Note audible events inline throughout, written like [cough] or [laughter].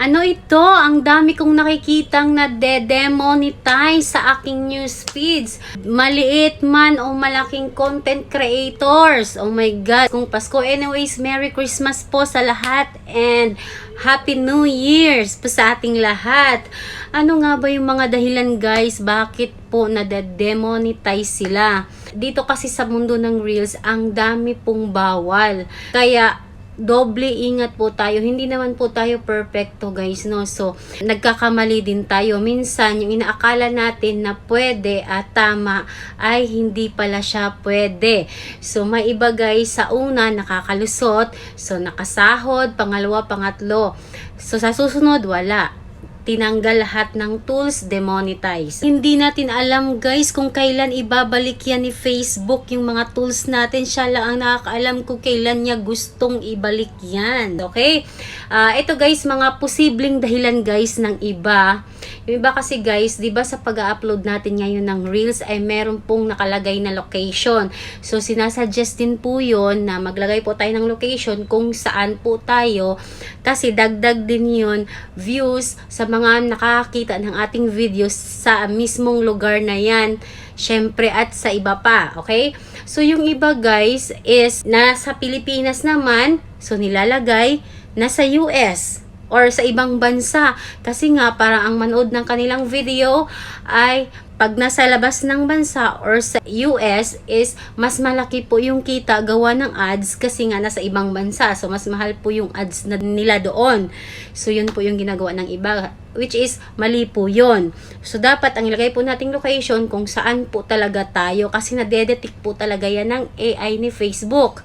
Ano ito? Ang dami kong nakikitang na de-demonetize sa aking news feeds. Maliit man o malaking content creators. Oh my God. Kung Pasko. Anyways, Merry Christmas po sa lahat and Happy New Year's po sa ating lahat. Ano nga ba yung mga dahilan guys? Bakit po na-demonetize sila? Dito kasi sa mundo ng Reels, ang dami pong bawal. Kaya doble ingat po tayo. Hindi naman po tayo perfecto guys, no? So, nagkakamali din tayo. Minsan, yung inaakala natin na pwede at tama ay hindi pala siya pwede. So, may iba guys, sa una, nakakalusot. So, nakasahod. Pangalawa, pangatlo. So, sa susunod, wala tinanggal lahat ng tools, demonetize. Hindi natin alam guys kung kailan ibabalik yan ni Facebook yung mga tools natin. Siya lang ang nakakaalam kung kailan niya gustong ibalik yan. Okay? Ah, ito guys, mga posibleng dahilan guys ng iba. Yung iba kasi guys, di ba sa pag-upload natin ngayon ng Reels ay meron pong nakalagay na location. So sinasuggest din po yun na maglagay po tayo ng location kung saan po tayo kasi dagdag din yun views sa mga nakakita ng ating videos sa mismong lugar na yan. Syempre at sa iba pa, okay? So yung iba guys is nasa Pilipinas naman, so nilalagay nasa US or sa ibang bansa. Kasi nga, para ang manood ng kanilang video ay pag nasa labas ng bansa or sa US is mas malaki po yung kita gawa ng ads kasi nga nasa ibang bansa. So, mas mahal po yung ads na nila doon. So, yun po yung ginagawa ng iba which is mali po yun. So, dapat ang ilagay po nating location kung saan po talaga tayo kasi nadedetect po talaga yan ng AI ni Facebook.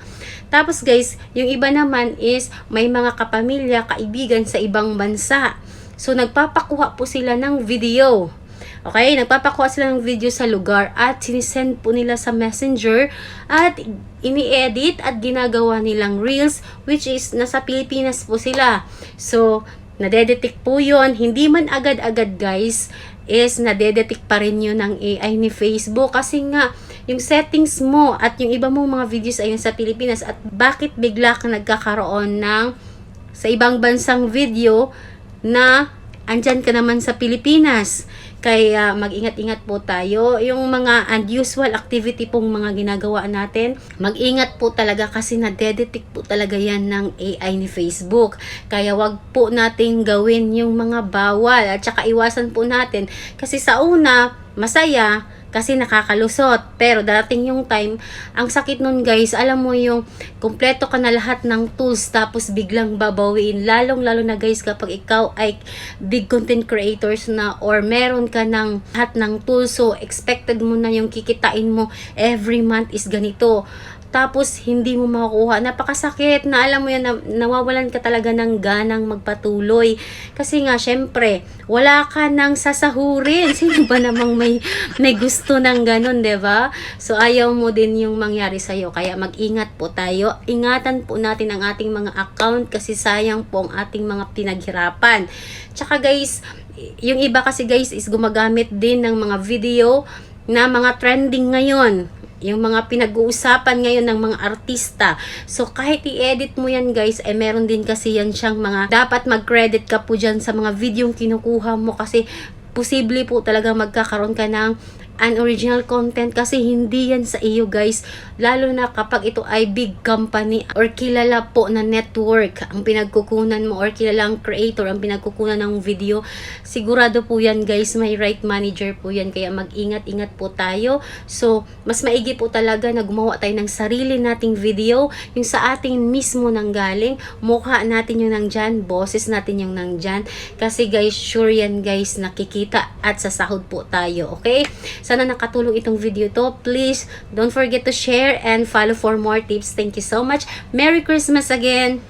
Tapos guys, yung iba naman is may mga kapamilya, kaibigan sa ibang bansa. So, nagpapakuha po sila ng video. Okay, nagpapakuha sila ng video sa lugar at sinisend po nila sa messenger at ini-edit at ginagawa nilang reels which is nasa Pilipinas po sila. So, nadedetect po yon Hindi man agad-agad guys is nadedetect pa rin yun ng AI ni Facebook. Kasi nga yung settings mo at yung iba mong mga videos ayun sa Pilipinas at bakit bigla ka nagkakaroon ng sa ibang bansang video na andyan ka naman sa Pilipinas. Kaya mag-ingat-ingat po tayo. Yung mga unusual activity pong mga ginagawa natin, mag-ingat po talaga kasi nadedetect po talaga yan ng AI ni Facebook. Kaya wag po nating gawin yung mga bawal at saka iwasan po natin. Kasi sa una, masaya, kasi nakakalusot. Pero darating yung time, ang sakit nun guys, alam mo yung kumpleto ka na lahat ng tools tapos biglang babawiin. Lalong lalo na guys kapag ikaw ay big content creators na or meron ka ng lahat ng tools so expected mo na yung kikitain mo every month is ganito tapos hindi mo makukuha. Napakasakit na alam mo yan, na, nawawalan ka talaga ng ganang magpatuloy. Kasi nga, syempre, wala ka nang sasahurin. [laughs] Sino ba namang may, may gusto ng ganun, ba So, ayaw mo din yung mangyari sa'yo. Kaya mag-ingat po tayo. Ingatan po natin ang ating mga account kasi sayang po ang ating mga pinaghirapan. Tsaka guys, yung iba kasi guys is gumagamit din ng mga video na mga trending ngayon yung mga pinag-uusapan ngayon ng mga artista. So, kahit i-edit mo yan guys, eh, meron din kasi yan siyang mga, dapat mag-credit ka po dyan sa mga video kinukuha mo kasi posible po talaga magkakaroon ka ng unoriginal content kasi hindi yan sa iyo guys. Lalo na kapag ito ay big company or kilala po na network ang pinagkukunan mo or kilala ang creator ang pinagkukunan ng video sigurado po yan guys. May right manager po yan. Kaya mag-ingat-ingat po tayo. So mas maigi po talaga na gumawa tayo ng sarili nating video yung sa ating mismo nang galing. Mukha natin yung nandyan boses natin yung nandyan. Kasi guys sure yan guys nakikita at sasahod po tayo okay sana nakatulong itong video to. Please, don't forget to share and follow for more tips. Thank you so much. Merry Christmas again!